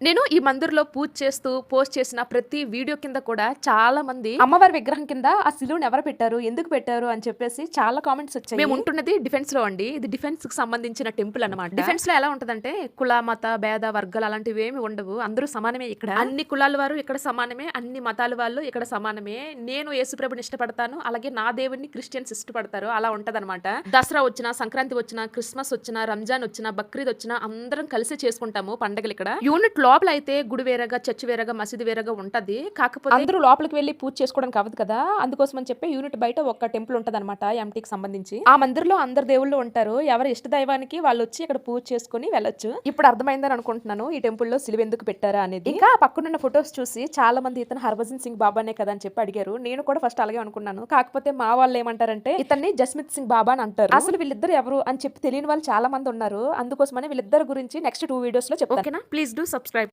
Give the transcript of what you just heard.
నేను ఈ మందిర్‌లో పూజ చేస్తూ పోస్ట్ చేసిన ప్రతి వీడియో కింద కూడా చాలా మంది అమ్మవారి విగ్రహం కింద ఆ సిలువను ఎవరు పెట్టారు? ఎందుకు పెట్టారు? అని చెప్పేసి చాలా కామెంట్స్ వచ్చాయి. మేము ఉంటున్నది డిఫెన్స్‌లో అండి. ఇది డిఫెన్స్‌కి సంబంధించిన టెంపుల్ అన్నమాట. డిఫెన్స్‌లో ఎలా ఉంటదంటే కుల, మత, భేద, వర్గాలు అలాంటివి ఏమి ఉండవు. అందరూ సమానమే ఇక్కడ. అన్ని కులాల వారు ఇక్కడ సమానమే. అన్ని మతాల వాళ్ళు ఇక్కడ సమానమే. నేను యేసుప్రభుని ఇష్టపడతాను. అలాగే నా దేవుడిని క్రిస్టియన్స్ ఇష్టపడతారు. అలా ఉంటదన్నమాట. దసరా వచ్చినా, సంక్రాంతి వచ్చినా, క్రిస్మస్ వచ్చినా, రంజాన్ వచ్చినా, బక్రీద్ వచ్చినా అందరం కలిసి చేసుకుంటాము పండగలు ఇక్కడ. యూనిట్ లోపల అయితే గుడి వేరేగా, చర్చ్ వేరేగా, మసీదు వేరేగా ఉంటది. కాకపోతే అందరూ లోపలికి వెళ్ళి పూజ చేసుకోవడానికి అవ్వదు కదా! అందుకోసం అని చెప్పి యూనిట్ బయట ఒక టెంపుల్ ఉంటదన్నమాట ఎంటీకి సంబంధించి. ఆ మందిర్‌లో అందరు దేవుళ్ళు ఉంటారు. ఎవరి ఇష్ట దైవానికి వాళ్ళు వచ్చి ఇక్కడ పూజ చేసుకొని వెళ్ళొచ్చు. ఇప్పుడు అర్థమైందని అనుకుంటున్నాను. ఈ టెంపుల్‌లో సిలువ ఎందుకు పెట్టారా అనేది. ఇంకా పక్కనున్న ఫోటోస్ చూసి చాలా మంది ఇతను హర్భజన్ సింగ్ బాబానే కదా అని చెప్పి అడిగారు. నేను కూడా ఫస్ట్ అలాగే అనుకున్నాను. కాకపోతే మా వాళ్ళు ఏమంటారంటే ఇతన్ని జస్మిత్ సింగ్ బాబా అని అంటారు. అసలు వీళ్ళిద్దరు ఎవరు అని చెప్పి తెలియని వాళ్ళు చాలా మంది ఉన్నారు. అందుకోసమని వీళ్ళిద్దరి గురించి నెక్స్ట్ టూ వీడియోస్లో చెప్తాను. ఓకేనా ప్లీజ్ డూ సబ్స్క్రైబ్